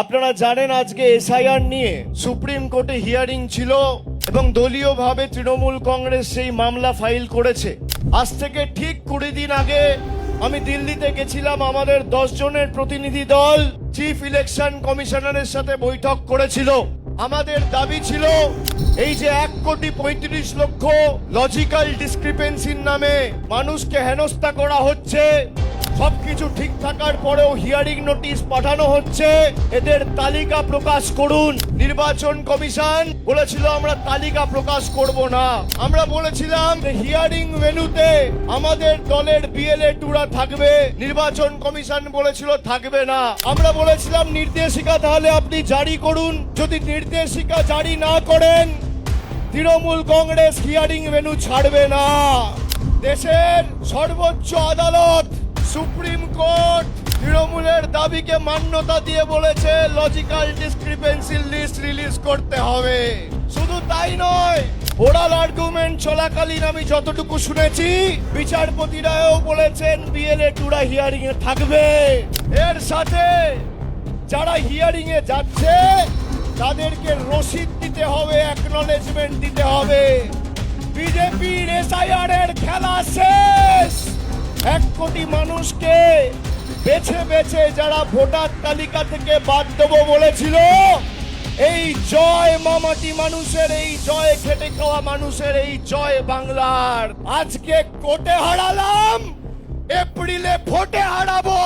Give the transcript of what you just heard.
আপনারা জানেন আজকে এসআইআর নিয়ে সুপ্রিম কোর্টে হিয়ারিং ছিল এবং দলীয়ভাবে তৃণমূল কংগ্রেস সেই মামলা ফাইল করেছে। আজ থেকে ঠিক কুড়ি দিন আগে আমি দিল্লিতে গেছিলাম, আমাদের দশ জনের প্রতিনিধি দল চিফ ইলেকশন কমিশনারের সাথে বৈঠক করেছিল। আমাদের দাবি ছিল, এই যে এক কোটি পঁয়ত্রিশ লক্ষ লজিক্যাল ডিসক্রিপেন্সির নামে মানুষকে হেনস্থা করা হচ্ছে সবকিছু ঠিক থাকার পরেও হিয়ারিং নোটিশ পাঠানো হচ্ছে। এদের তালিকা প্রকাশ করুন। নির্বাচন কমিশন বলেছিল আমরা তালিকা প্রকাশ করব না। আমরা বলেছিলাম হিয়ারিং ভেনুতে আমাদের দলের বিএলএ টুরা থাকবে। নির্বাচন কমিশন বলেছিল থাকবে না। আমরা বলেছিলাম, নির্দেশিকা তাহলে আপনি জারি করুন। যদি নির্দেশিকা জারি না করেন, তৃণমূল কংগ্রেস হিয়ারিং ভেনু ছাড়বে না। দেশের সর্বোচ্চ আদালত সুপ্রিম কোর্ট তৃণমূলের দাবিকে মান্যতা দিয়ে বলেছে লজিক্যাল ডিসক্রিপেন্সি লিস্ট রিলিজ করতে হবে। শুধু তাই নয় ওরাল আর্গুমেন্ট চলাকালীন আমি যতটুকু শুনেছি, বিচারপতিরাও বলেছেন বিএলএ টুরা হিয়ারিং এ থাকবে। এর সাথে যারা হিয়ারিং এ যাচ্ছে, তাদেরকে রসিদ দিতে হবে অ্যাকনলেজমেন্ট দিতে হবে। বিজেপির এসআইআর এর খেলা এক কোটি মানুষকে বেছে বেছে যারা ভোটার তালিকা থেকে বাদ দেবো বলেছিল, এই জয় মামাটি মানুষের, এই জয় খেটে খাওয়া মানুষের, এই জয় বাংলার। আজকে কোটে হারালাম, এপ্রিলে ভোটে হারাবো।